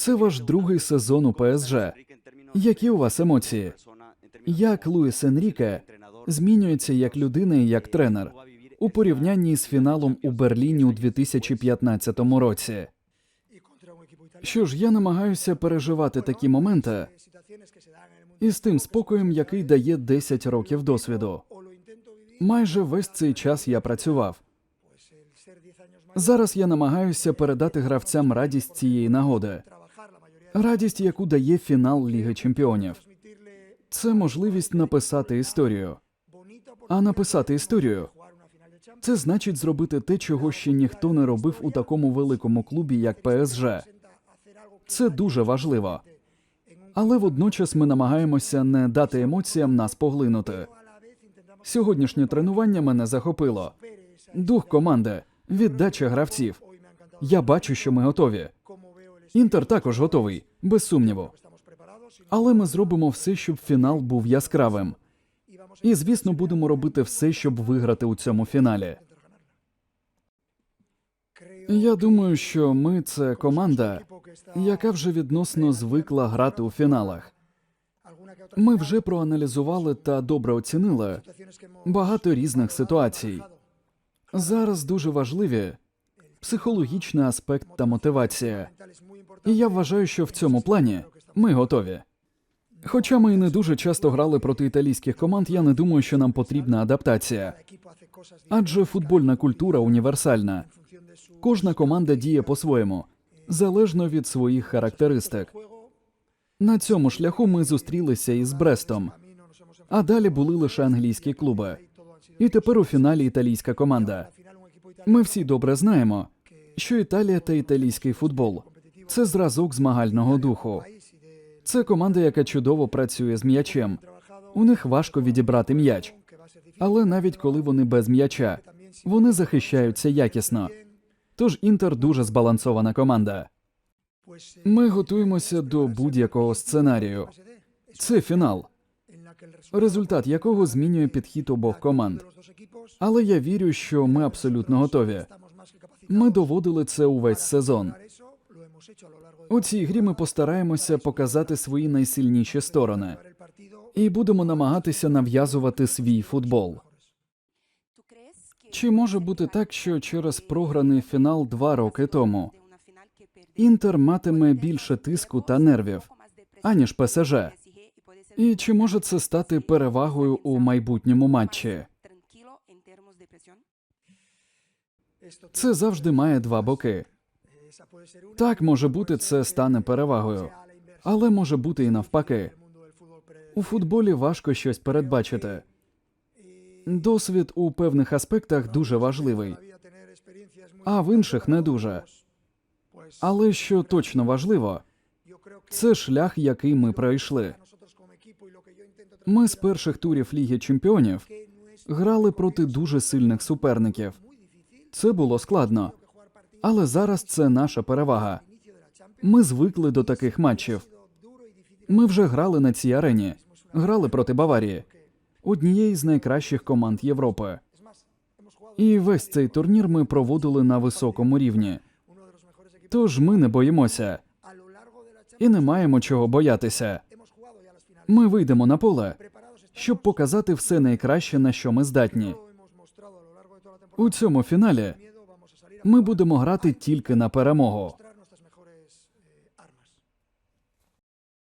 Це ваш другий сезон у ПСЖ. Які у вас емоції? Як Луїс Енріке змінюється як людина і як тренер у порівнянні з фіналом у Берліні у 2015 році? Що ж, я намагаюся переживати такі моменти із тим спокоєм, який дає 10 років досвіду. Майже весь цей час я працював. Зараз я намагаюся передати гравцям радість цієї нагоди, радість, яку дає фінал Ліги Чемпіонів. Це можливість написати історію. А написати історію це значить зробити те, чого ще ніхто не робив у такому великому клубі, як ПСЖ. Це дуже важливо. Але водночас ми намагаємося не дати емоціям нас поглинути. Сьогоднішнє тренування мене захопило. Дух команди, віддача гравців. Я бачу, що ми готові. Інтер також готовий, без сумніву. Але ми зробимо все, щоб фінал був яскравим. І, звісно, будемо робити все, щоб виграти у цьому фіналі. Я думаю, що ми це команда, яка вже відносно звикла грати у фіналах. Ми вже проаналізували та добре оцінили багато різних ситуацій. Зараз дуже важливі психологічний аспект та мотивація. І я вважаю, що в цьому плані ми готові. Хоча ми і не дуже часто грали проти італійських команд, я не думаю, що нам потрібна адаптація. Адже футбольна культура універсальна. Кожна команда діє по-своєму, залежно від своїх характеристик. На цьому шляху ми зустрілися із Брестом, а далі були лише англійські клуби. І тепер у фіналі італійська команда. Ми всі добре знаємо, що Італія та італійський футбол це зразок змагального духу. Це команда, яка чудово працює з м'ячем. У них важко відібрати м'яч. Але навіть коли вони без м'яча, вони захищаються якісно. Тож Інтер дуже збалансована команда. Ми готуємося до будь-якого сценарію. Це фінал, результат якого змінює підхід обох команд. Але я вірю, що ми абсолютно готові. Ми доводили це увесь сезон. У цій грі ми постараємося показати свої найсильніші сторони і будемо намагатися нав'язувати свій футбол. Чи може бути так, що через програний фінал два роки тому Інтер матиме більше тиску та нервів, аніж ПСЖ? І чи може це стати перевагою у майбутньому матчі? Це завжди має два боки. Так може бути, це стане перевагою, але може бути і навпаки. У футболі важко щось передбачити. Досвід у певних аспектах дуже важливий, а в інших не дуже. Але що точно важливо, це шлях, який ми пройшли. Ми з перших турів Ліги Чемпіонів грали проти дуже сильних суперників. Це було складно, але зараз це наша перевага. Ми звикли до таких матчів. Ми вже грали на цій арені, грали проти Баварії, однієї з найкращих команд Європи. І весь цей турнір ми проводили на високому рівні. Тож ми не боїмося і не маємо чого боятися. Ми вийдемо на поле, щоб показати все найкраще, на що ми здатні. У цьому фіналі ми будемо грати тільки на перемогу.